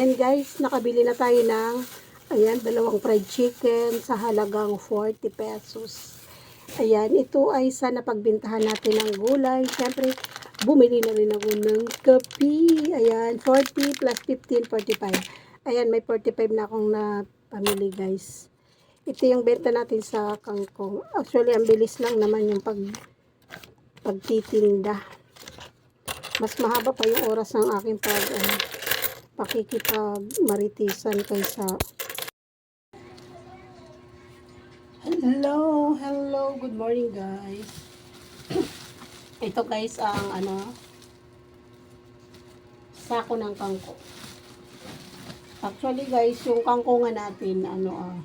Ayan guys, nakabili na tayo ng ayan, dalawang fried chicken sa halagang 40 pesos. Ayan, ito ay sa napagbintahan natin ng gulay. Siyempre, bumili na rin ako ng kape. Ayan, 40 plus 15, 45. Ayan, may 45 na akong na pamili guys. Ito yung benta natin sa kangkong. Actually, ang bilis lang naman yung pag pagtitinda. Mas mahaba pa yung oras ng aking pag ano, pakikipag-maritisan kaysa Hello, hello, good morning guys. Ito guys ang ano sako ng kangkong. Actually guys, yung kangkongan natin ano ah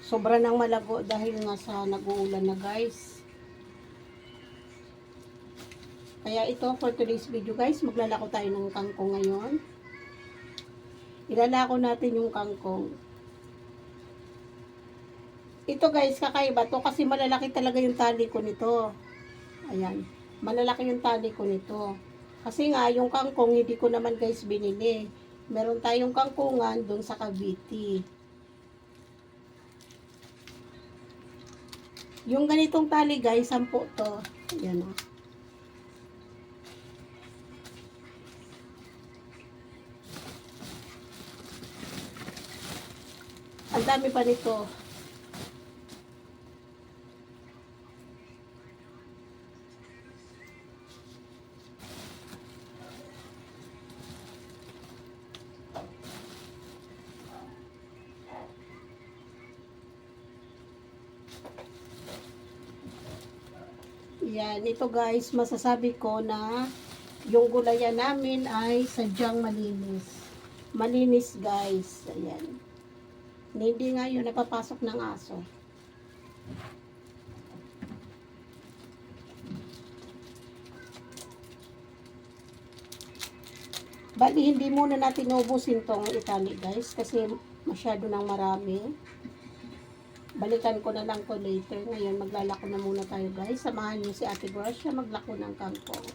sobra nang malago dahil nga sa nag-uulan na guys. Kaya ito for today's video guys, maglalako tayo ng kangkong ngayon. Ilalako natin yung kangkong. Ito guys, kakaiba to kasi malalaki talaga yung tali ko nito. Ayan. Malalaki yung tali ko nito. Kasi nga, yung kangkong hindi ko naman guys binili. Meron tayong kangkungan doon sa Cavite. Yung ganitong tali guys, sampo to. Ayan o. Ang dami pa nito. Yan, ito guys, masasabi ko na yung gulayan namin ay sadyang malinis. Malinis guys, ayan. Hindi nga yun napapasok ng aso. Bali, hindi muna natin ubusin tong itali guys kasi masyado nang marami. Balikan ko na lang to later. Ngayon, maglalako na muna tayo guys. Samahan niyo si Ate Gracia maglako ng kangkong.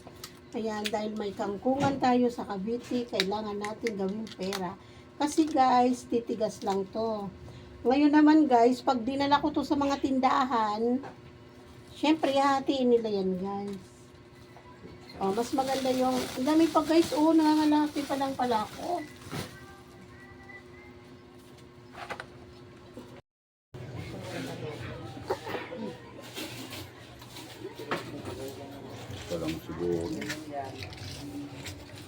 Ayan, dahil may kangkungan tayo sa Cavite, kailangan natin gawing pera. Kasi guys, titigas lang to. Ngayon naman guys, pag dinala ko to sa mga tindahan, syempre hatiin nila yan guys. Oh, mas maganda yung, ang dami pa guys, oh, nangangalaki pa lang pala ako. Ito lang siguro.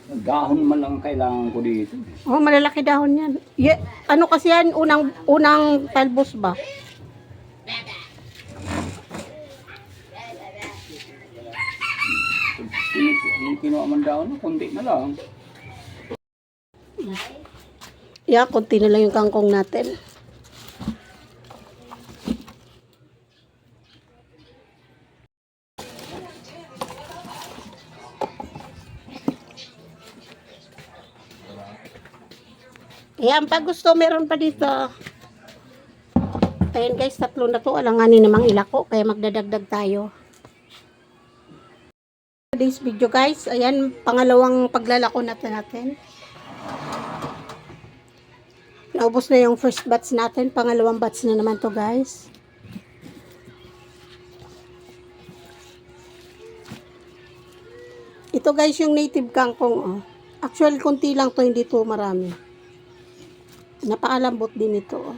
Dahon man lang kailangan ko dito. Oh, malalaki dahon yan. Ye, ano kasi yan, unang, unang talbos ba? Yung kinuha man dahon, kunti na lang. Yeah, konti na lang yung kangkong natin. Ayan, pag gusto, meron pa dito. Ayan guys, tatlo na to. Alanganin namang ilako, kaya magdadagdag tayo. Today's video guys, ayan, pangalawang paglalako natin natin. Naubos na yung first batch natin. Pangalawang batch na naman to guys. Ito guys yung native kangkong. Oh. Actually, konti lang to hindi to marami. Napakalambot din ito. Oh.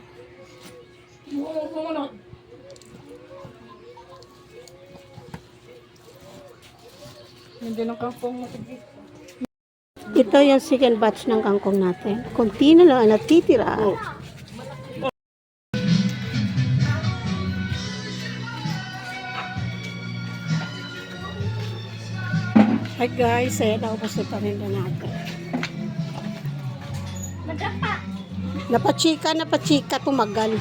Ito yung second batch ng kangkong natin. Konti na lang ang natitira. Hi guys, eh, naubos na parinda natin. Napachika, napachika, tumagal.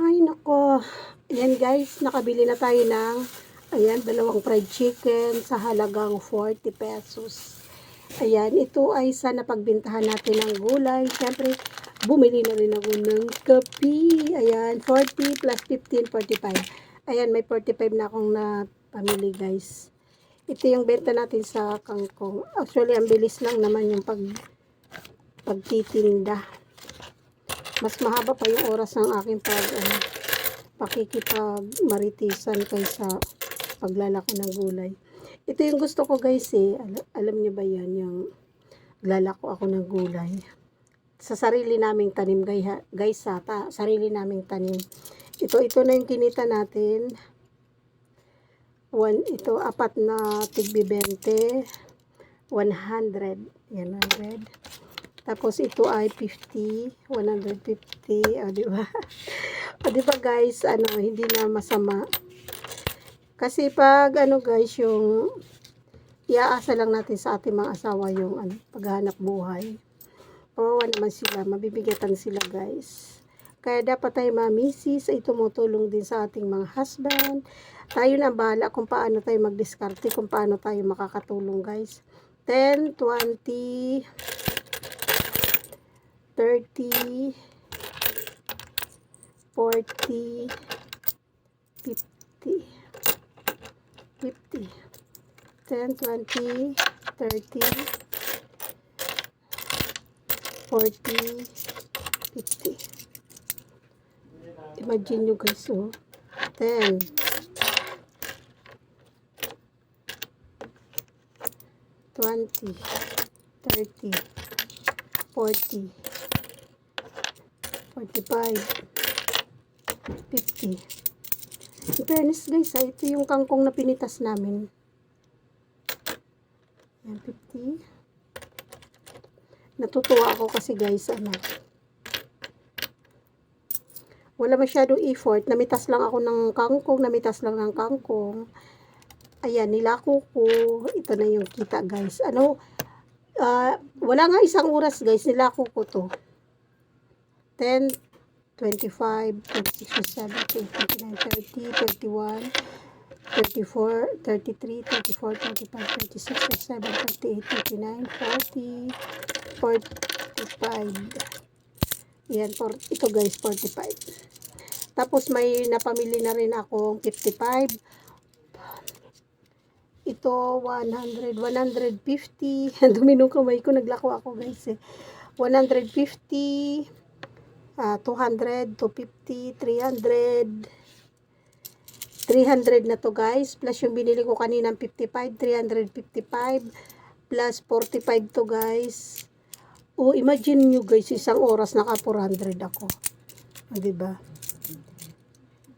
Ay, nako. Ayan guys, nakabili na tayo ng ayan, dalawang fried chicken sa halagang 40 pesos. Ayan, ito ay sa napagbintahan natin ng gulay. Siyempre, bumili na rin ako ng kape. Ayan, 40 plus 15, 45. Ayan, may 45 na akong na pamili guys. Ito yung benta natin sa kangkong. Actually, ang bilis lang naman yung pag pagtitinda. Mas mahaba pa yung oras ng aking pag ano, pakikipag maritisan kaysa paglalako ng gulay. Ito yung gusto ko guys eh. Al- alam niyo ba yan yung lalako ako ng gulay. Sa sarili naming tanim guys, ha, ta, sarili naming tanim. Ito ito na yung kinita natin. One, ito apat na tigbi 20. 100. Yan 100. Tapos ito ay 50, 150, o di ba? guys, ano, hindi na masama. Kasi pag ano guys, yung iaasa lang natin sa ating mga asawa yung ano, paghahanap buhay. Kawawa naman sila, mabibigatan sila guys. Kaya dapat tayo mamisis ay tumutulong din sa ating mga husband. Tayo na bahala kung paano tayo magdiskarte, kung paano tayo makakatulong guys. 10, 20, 30, 40, 50, 50, 10, 20, 30, 40, 50. Imagine nyo guys, oh. 10, 20, 30, 40, 45, 50. In fairness guys, ah, ito yung kangkong na pinitas namin. Yan, 50. Natutuwa ako kasi guys, ano, wala masyadong effort. Namitas lang ako ng kangkong, namitas lang ng kangkong. Ayan, nilako ko. Ito na yung kita guys. Ano, ah, wala nga isang oras guys, nilako ko to. 10, 25, 26, 27, 29, 30, 31, 34, 33, 34, 35, 36, 37, 38, 39, 40, 45. Yan, for, ito guys, 45. Tapos may napamili na rin akong 55. Ito, 100, 150. Ang dumi kamay ko, naglako ako guys eh. 150, ah 200, 250, 300, 300 na to guys. Plus yung binili ko kaninang 55, 355, plus 45 to guys. O, imagine nyo guys, isang oras naka 400 ako. O, diba?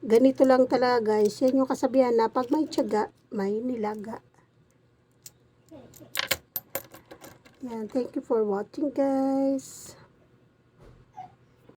Ganito lang talaga guys. Yan yung kasabihan na pag may tiyaga, may nilaga. Yan, thank you for watching guys.